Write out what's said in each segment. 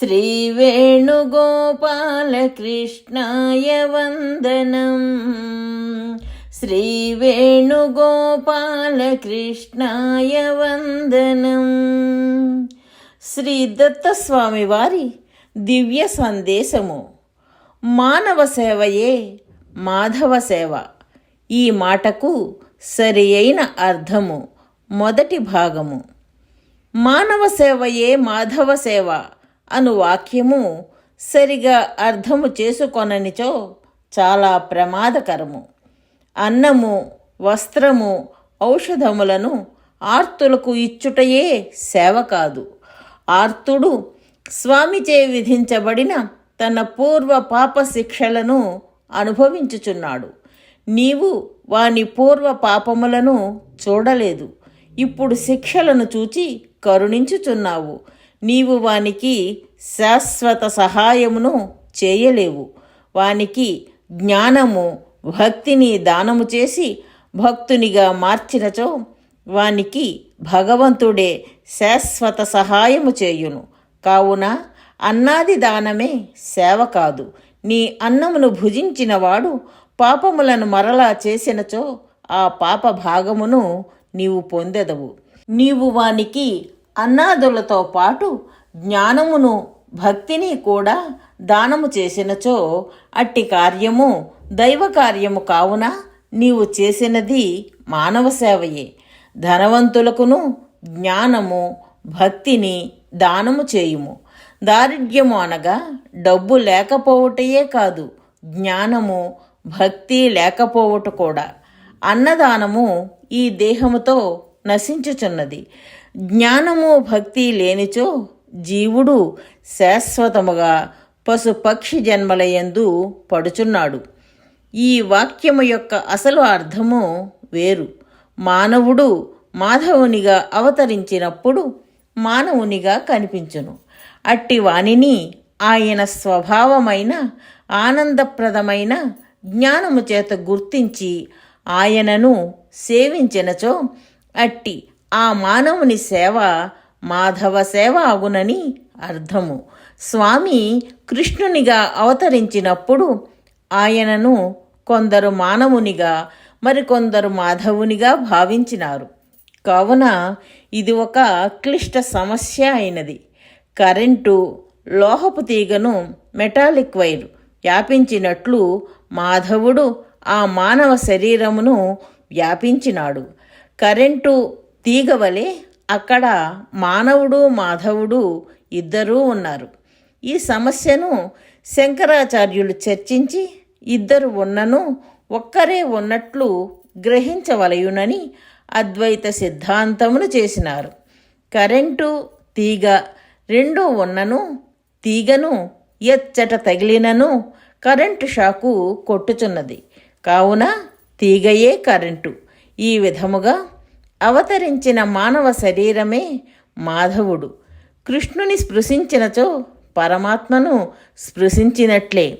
श्रीवेणुगोपालकृष्णाय वन्दनम् శ్రీవేణుగోపాలకృష్ణాయ వందనం శ్రీ దత్తస్వామి వారి దివ్య సందేశము మానవ సేవయే మాధవ సేవ ఈ మాటకు సరి అయిన అర్థము మొదటి భాగము మానవ సేవయే మాధవ సేవ అను వాక్యము సరిగా అర్థము చేసుకొననిచో చాలా ప్రమాదకరము. అన్నము వస్త్రము ఔషధములను ఆర్తులకు ఇచ్చుటయే సేవ కాదు. ఆర్తుడు స్వామిచే విధించబడిన తన పూర్వ పాప శిక్షలను అనుభవించుచున్నాడు. నీవు వాని పూర్వ పాపములను చూడలేదు. ఇప్పుడు శిక్షలను చూచి కరుణించుచున్నావు. నీవు వానికి శాశ్వత సహాయమును చేయలేవు. వానికి జ్ఞానము భక్తిని దానము చేసి భక్తునిగా మార్చినచో వానికి భగవంతుడే శాశ్వత సహాయము చేయును. కావున అన్నాది దానమే సేవ కాదు నీ అన్నమును భుజించినవాడు పాపములను మరలా చేసినచో ఆ పాప భాగమును నీవు పొందెదవు. నీవు వానికి అన్నాదులతో పాటు జ్ఞానమును భక్తిని కూడా దానము చేసినచో అట్టి కార్యము దైవ కార్యము కావున నీవు చేసినది మానవ సేవయే. ధనవంతులకును జ్ఞానము భక్తిని దానము చేయుము. దారిద్ర్యము అనగా డబ్బు లేకపోవటయే కాదు జ్ఞానము భక్తి లేకపోవట కూడా. అన్నదానము ఈ దేహముతో నశించుచున్నది. జ్ఞానము భక్తి లేనిచో జీవుడు శాశ్వతముగా పశుపక్షి జన్మలయందు పడుచున్నాడు. ఈ వాక్యము యొక్క అసలు అర్థము వేరు. మానవుడు మాధవునిగా అవతరించినప్పుడు మానవునిగా కనిపించును. అట్టి వానిని ఆయన స్వభావమైన ఆనందప్రదమైన జ్ఞానము చేత గుర్తించి ఆయనను సేవించినచో అట్టి. ఆ మానవుని సేవ మాధవ సేవ అగునని అర్థము. స్వామి కృష్ణునిగా అవతరించినప్పుడు ఆయనను కొందరు మానవునిగా మరికొందరు మాధవునిగా భావించినారు. కావున ఇది ఒక క్లిష్ట సమస్య అయినది. కరెంటు లోహపు తీగను మెటాలిక్ వైర్ వ్యాపించినట్లు మాధవుడు ఆ మానవ శరీరమును వ్యాపించినాడు. కరెంటు తీగ వలె అక్కడ మానవుడు మాధవుడు ఇద్దరూ ఉన్నారు. ఈ సమస్యను శంకరాచార్యులు చర్చించి ఇద్దరు ఉన్నను ఒక్కరే ఉన్నట్లు గ్రహించవలయునని అద్వైత సిద్ధాంతమును చేసినారు. కరెంటు తీగ రెండు ఉన్నను తీగను ఎచ్చట తగిలినను కరెంటు షాకు కొట్టుచున్నది. కావున తీగయే కరెంటు. ఈ విధముగా అవతరించిన మానవ శరీరమే మాధవుడు. కృష్ణుని స్పృశించినచో పరమాత్మను స్పృశించినట్లే.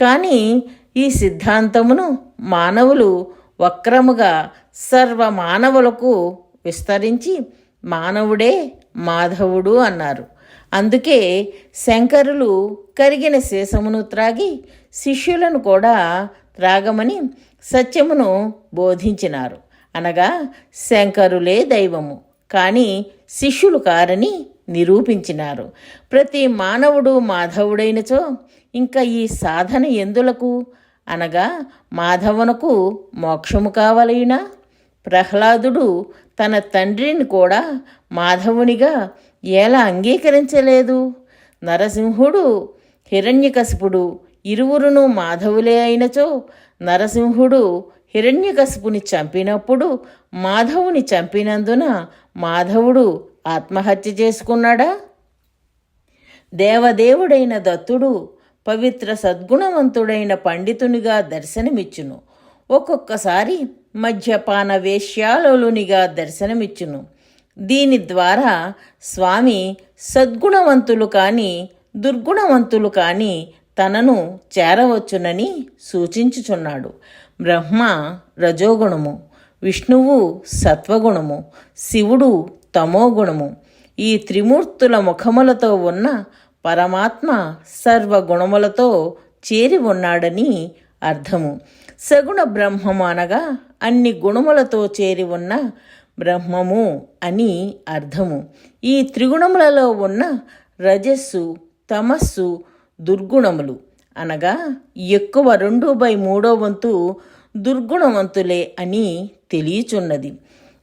కానీ ఈ సిద్ధాంతమును మానవులు వక్రముగా సర్వ మానవులకు విస్తరించి మానవుడే మాధవుడు అన్నారు. అందుకే శంకరులు కరిగిన శేషమును త్రాగి శిష్యులను కూడా త్రాగమని సత్యమును బోధించినారు. అనగా శంకరులే దైవము. కానీ శిష్యులు కారని నిరూపించినారు. ప్రతి మానవుడు మాధవుడైనచో ఇంకా ఈ సాధన ఎందులకు? అనగా మాధవునకు మోక్షము కావలైనా ప్రహ్లాదుడు తన తండ్రిని కూడా మాధవునిగా ఎలా అంగీకరించలేదు? నరసింహుడు హిరణ్యకశిపుడు ఇరువురును మాధవులే అయినచో నరసింహుడు హిరణ్యకశిపుని చంపినప్పుడు మాధవుని చంపినందున మాధవుడు ఆత్మహత్య చేసుకున్నాడా? దేవదేవుడైన దత్తుడు పవిత్ర సద్గుణవంతుడైన పండితునిగా దర్శనమిచ్చును. ఒక్కొక్కసారి మద్యపాన వేశ్యాలోలునిగా దర్శనమిచ్చును. దీని ద్వారా స్వామి సద్గుణవంతులు కాని దుర్గుణవంతులు కాని తనను చేరవచ్చునని సూచించుచున్నాడు. బ్రహ్మ రజోగుణము విష్ణువు సత్వగుణము శివుడు తమోగుణము. ఈ త్రిమూర్తుల ముఖములతో ఉన్న పరమాత్మ సర్వగుణములతో చేరి ఉన్నాడని అర్థము. సగుణ బ్రహ్మము అనగా అన్ని గుణములతో చేరి ఉన్న బ్రహ్మము అని అర్థము. ఈ త్రిగుణములలో ఉన్న రజస్సు తమస్సు దుర్గుణములు. అనగా ఎక్కువ రెండు బై మూడో వంతు దుర్గుణవంతులే అని తెలియచున్నది.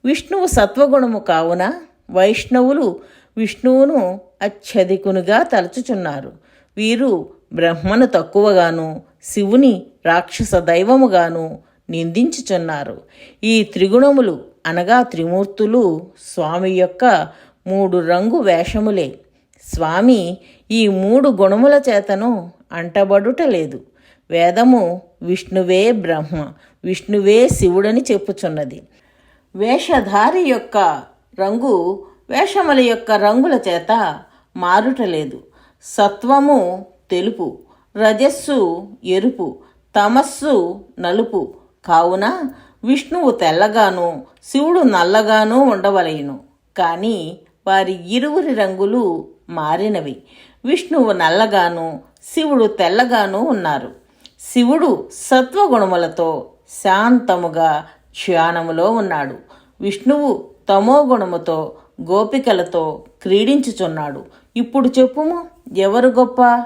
విష్ణువు సత్వగుణము కావున వైష్ణవులు విష్ణువును అత్యధికునిగా తలచుచున్నారు. వీరు బ్రహ్మను తక్కువగాను శివుని రాక్షస దైవముగాను నిందించుచున్నారు. ఈ త్రిగుణములు అనగా త్రిమూర్తులు స్వామి యొక్క మూడు రంగు వేషములే. స్వామి ఈ మూడు గుణముల చేతను అంటబడుట లేదు. వేదము విష్ణువే బ్రహ్మ విష్ణువే శివుడని చెప్పుచున్నది. వేషధారి యొక్క రంగు వేషముల యొక్క రంగుల చేత మారుటలేదు సత్వము తెలుపు రజస్సు ఎరుపు తమస్సు నలుపు. కావున విష్ణువు తెల్లగాను శివుడు నల్లగాను ఉండవలయును కానీ వారి ఇరువురి రంగులు మారినవి. విష్ణువు నల్లగాను శివుడు తెల్లగాను ఉన్నారు. శివుడు సత్వగుణములతో శాంతముగా ధ్యానములో ఉన్నాడు. విష్ణువు తమో గుణముతో గోపికలతో క్రీడించుచున్నాడు. ఇప్పుడు చెప్పుము ఎవరు గొప్ప?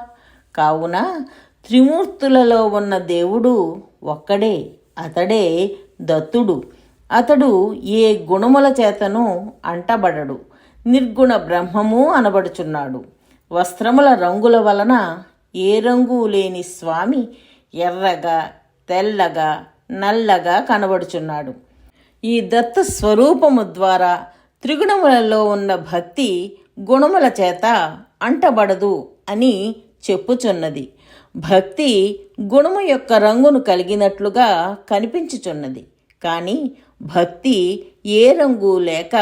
కావున త్రిమూర్తులలో ఉన్న దేవుడు ఒక్కడే అతడే దత్తుడు. అతడు ఏ గుణముల చేతను అంటబడడు. నిర్గుణ బ్రహ్మము అనబడుచున్నాడు. వస్త్రముల రంగుల వలన ఏ రంగు లేని స్వామి ఎర్రగా తెల్లగా నల్లగా కనబడుచున్నాడు. ఈ దత్త స్వరూపము ద్వారా త్రిగుణములలో ఉన్న భక్తి గుణముల చేత అంటబడదు అని చెప్పుచున్నది. భక్తి గుణము యొక్క రంగును కలిగినట్లుగా కనిపించుచున్నది. కానీ భక్తి ఏ రంగు లేక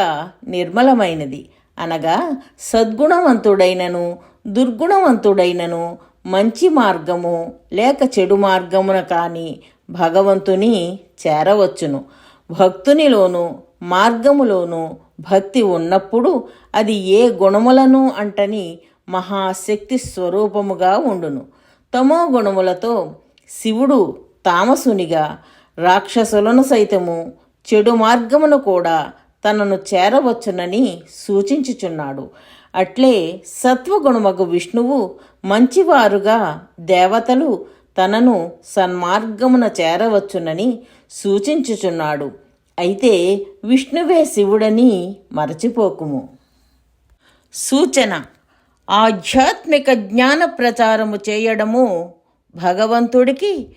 నిర్మలమైనది. అనగా సద్గుణవంతుడైనను దుర్గుణవంతుడైనను మంచి మార్గము లేక చెడు మార్గమున కానీ భగవంతుని చేరవచ్చును. భక్తునిలోను మార్గములోను భక్తి ఉన్నప్పుడు అది ఏ గుణములను అంటని మహాశక్తి స్వరూపముగా ఉండును. తమో గుణములతో శివుడు తామసునిగా రాక్షసులను సైతము చెడు మార్గమును కూడా తనను చేరవచ్చునని సూచించుచున్నాడు. అట్లే సత్వగుణమగు విష్ణువు మంచివారుగా దేవతలు తనను సన్మార్గమున చేరవచ్చునని సూచించుచున్నాడు. అయితే విష్ణువే శివుడని మరచిపోకుము. సూచన. ఆధ్యాత్మిక జ్ఞాన ప్రచారము చేయడము భగవంతుడికి